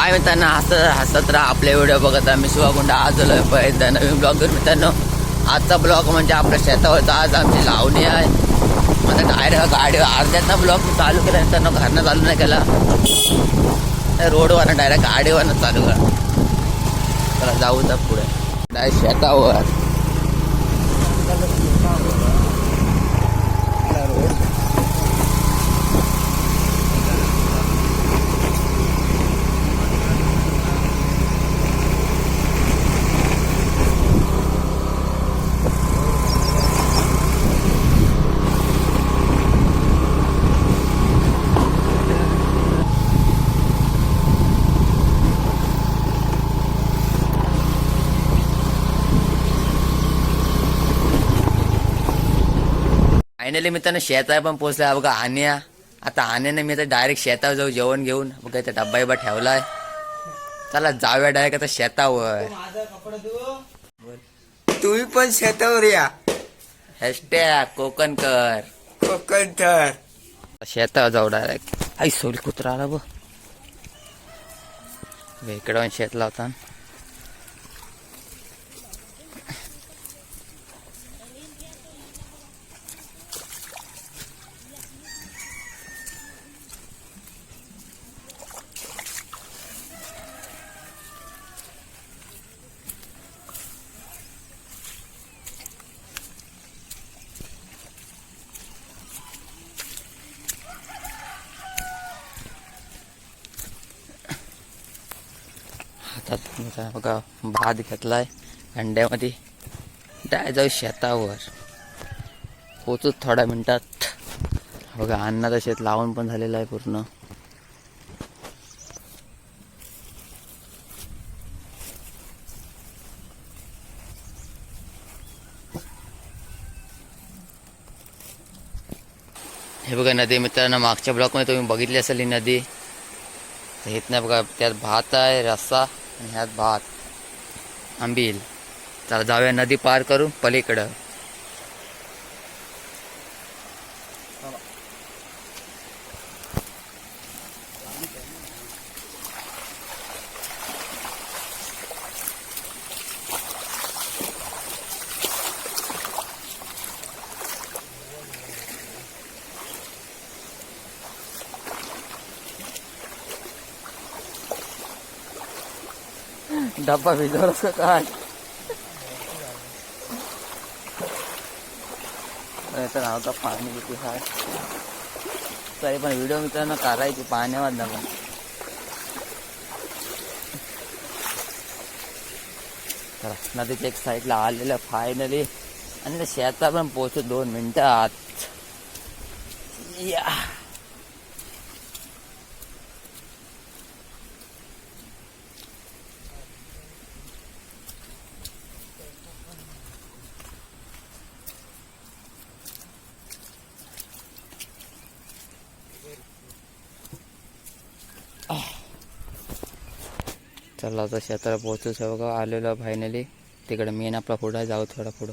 हाय मित्रांनो हसत हसत राहा. आपले व्हिडिओ बघत आहे. मी शिवाकुंड आज आलोय नवीन ब्लॉगर मित्रांनो. आजचा ब्लॉग म्हणजे आपल्या शेतावरचा. आज आमची लावणी आहे. आता डायरेक्ट गाडी अर्ध्यातनं ब्लॉग चालू केला. मित्रांनो घरनं चालू नाही केला. रोडवरनं डायरेक्ट गाडीवरनं चालू करा चला जाऊ तर पुढे. डायरेक्ट शेतावर. फायनली मित्रांनो शेतावर पण पोहोचलाय. बघा हान्या आता हान्याने मी आता डायरेक्ट शेतावर जाऊ जेवण घेऊन. बघा इथे डब्बा बिब्बा ठेवलाय. चला जाऊया डायरेक्ट आता शेतावर. तुम्ही पण शेतावर या. हॅशटॅग कोकणकर कोकण तर शेतावर जाऊ डायरेक्ट आई सोल कुत्रा आला बघ. इकडं शेत लावता हातात काय बघा भात घेतलाय. अंड्यामध्ये डाय जाऊ शेतावर. पोचूच थोड्या मिनिटात. बघा अन्नाचं शेत लावून पण झालेलं आहे पूर्ण. हे बघा नदी मित्रांनो मागच्या ब्लॉकमध्ये तुम्ही बघितली असेल ही नदी. तर हेत नाही बघा त्यात भात आहे रस्सा. आणि ह्यात भात आंबील. चला जाऊया नदी पार करू पलीकडं. डब्बा भिजवलास का काय तर नाव पाणी किती हाय तरी पण व्हिडिओ मित्रांनो काढायची पाण्यावर ना पण चला नदीच्या एक साईडला आलेलं फायनली आणि शेता पण पोहोचू दोन मिनिटं आत। या। चला आता शेताला पोहोचू सगळं बघा आलेलो फायनली तिकडे मेन आपला पुढं जाऊ थोडा पुढं.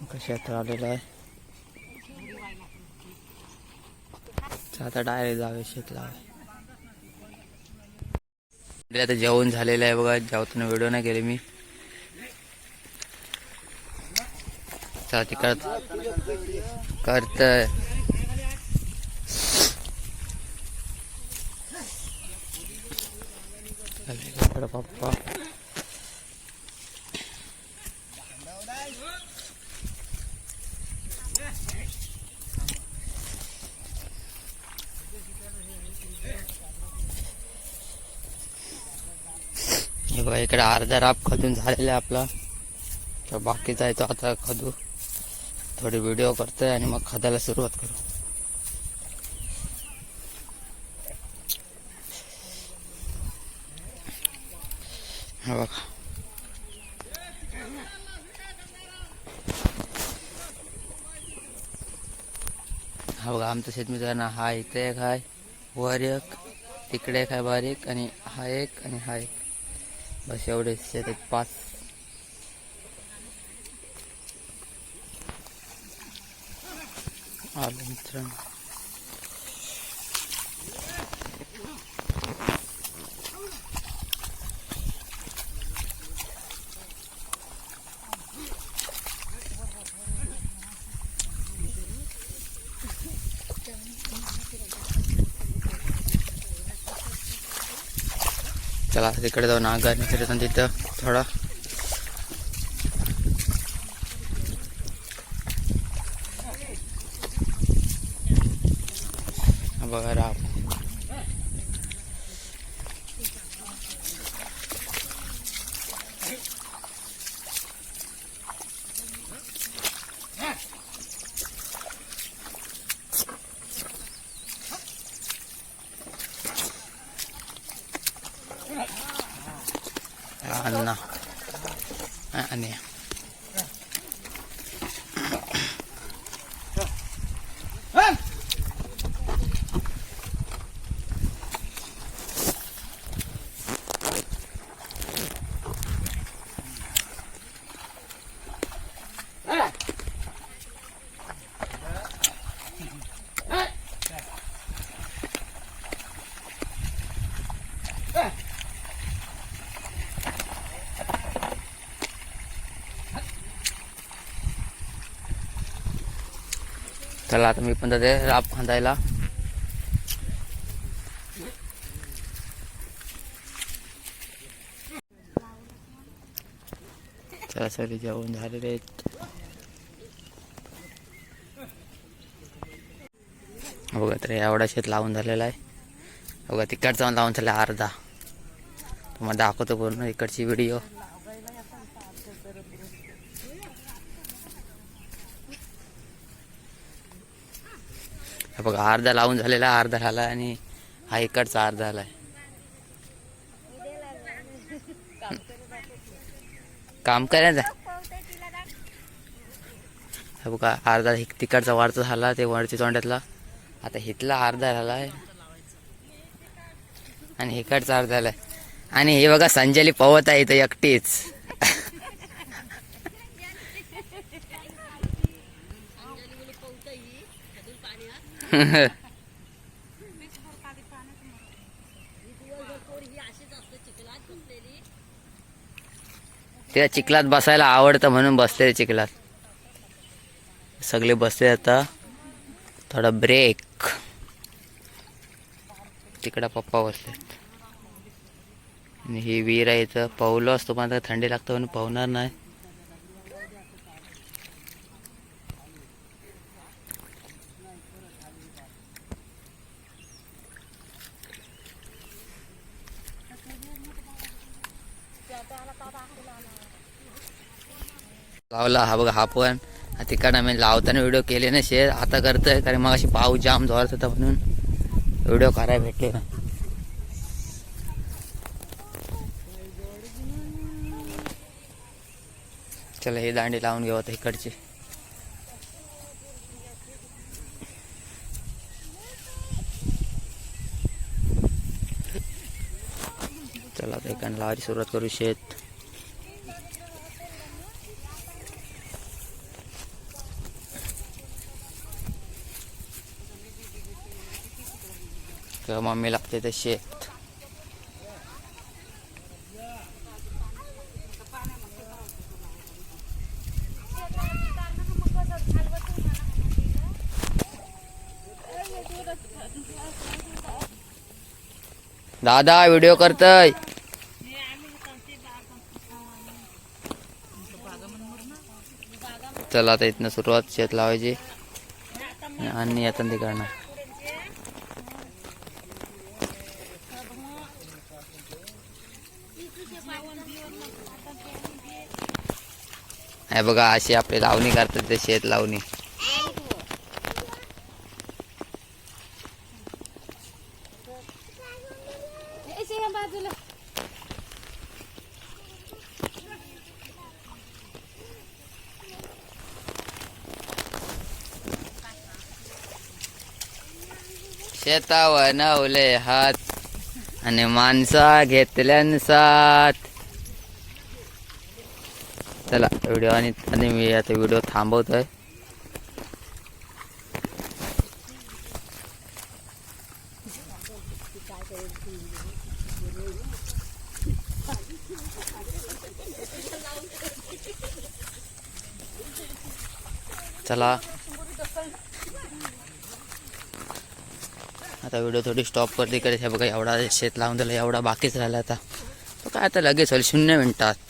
बघा, शेतात आहे. आता डायरेक्ट जाऊया शेतला. आता जेवण झालेलं आहे बघा जेवताना व्हिडिओ नाही केले मी. चला तिकडं करतय. पप्पा. हे बघा इकडे अर्धा राप खदून झालेला आहे आपला. तर बाकीचा आहे तो आता खदू थोडी व्हिडिओ करतोय आणि मग खाद्याला सुरुवात करू. हा बघा. हा बघा आमचं शेतमित्रांना हा इथे एक आहे वर एक तिकडे एक आहे बारीक आणि हा एक आणि हा एक. बस एवढे शेतात पाच आलो मित्रांनो चला तिकडे जाऊन आगार मित्र तिथं थोडा हा बघा राव अण्णा आणि चला आता मी पण जाते. राब खांदायला. चला सगळे जेवण झालेले आहेत. बघा तर एवढा शेत लावून झालेला आहे. बघा तिकडचा लावून झाला अर्धा. तुम्हाला दाखवतो पूर्ण इकडची व्हिडिओ बघा अर्धा लावून झालेला अर्धा झाला आणि हा इकडचा अर्धा झालाय. काम करायचं हे बघा अर्धा तिकडचा वरचा झाला ते वरच्या तोंड्यातला आता हितला अर्धा झालाय. आणि इकडचा अर्धा आलाय आणि हे बघा संजली पवत आहे इथं एकटीच. त्या चिखलात बसायला आवडतं म्हणून बसते चिखलात. सगळे बसते आता. थोडा ब्रेक तिकडं पप्पा बसलेत. आणि ही विहीर आहे इथं पावलो असतो पण आता थंडी लागतं म्हणून पावणार नाही. लावला हा बघा हा पण. तिकडं मी लावताना व्हिडिओ केले ना शेअर आता करतोय कारण मग अशी पाऊस जाम जोरात होता म्हणून व्हिडिओ करायला भेटले ना चला ही दांडी लावून घेऊ आता इकडची. चला आता इकडनं लावायची सुरुवात करू शेत. किंवा मम्मी लागते ते शेत दादा व्हिडिओ करतय. चला आता इथनं सुरुवात शेत लावायची. आणि आता करणार हे बघा अशी आपली लावणी करतात ते शेत लावणी. शेतावर नवले हात आणि माणसा घेतल्यान साथ. चला व्हिडिओ आणि आणि मी आता व्हिडिओ थांबवतो आहे चला. आता व्हिडिओ थोडी स्टॉप करते करायचे बघा एवढा शेत लावून दिला एवढा बाकीच राहिला आता. तो काय आता लगेच होईल? शून्य मिनटात.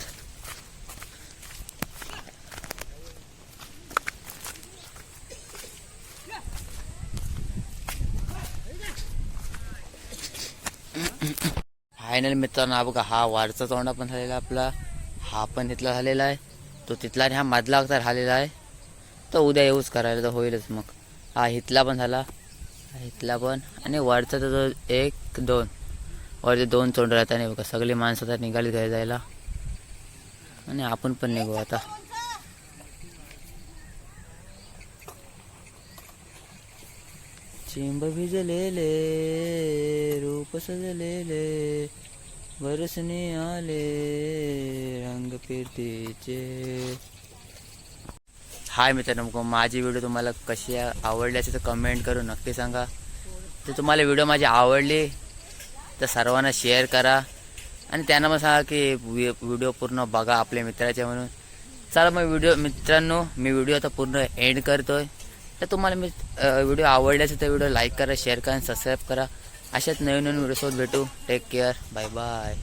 फायनल मित्रांनो हा बघा हा वारचा तोंडा पण झालेला आपला. हा पण इथला झालेला आहे. तो तिथला आणि हा मधला तर झालेला आहे. तो उद्या येऊच करायला तर होईलच मग. हा इथला पण झाला. हा इथला पण. आणि वरचा तर एक दोन. वरचे दोन तोंड राहतात आणि बघा सगळी माणसं आता निघाली घरी जायला. आणि आपण पण निघू आता. चिंब भिजलेले रूप सजलेले बरसने आले रंग फिरतीचे. हाय मित्रांनो माझी व्हिडिओ तुम्हाला कशी आवडली असेल तर कमेंट करून नक्की सांगा. तर तुम्हाला व्हिडिओ माझी आवडली तर सर्वांना शेअर करा. आणि त्यांना मग सांगा की व्हिडिओ पूर्ण बघा आपल्या मित्राच्या म्हणून. चला मग व्हिडिओ मित्रांनो मी व्हिडिओ आता पूर्ण एंड करतोय. तर तुम्हाला मी व्हिडिओ आवडले तर व्हिडिओ लाईक करा शेअर करा सबस्क्राईब करा. अशाच नवीन नवीन व्हिडिओसोबत भेटू. Take care bye bye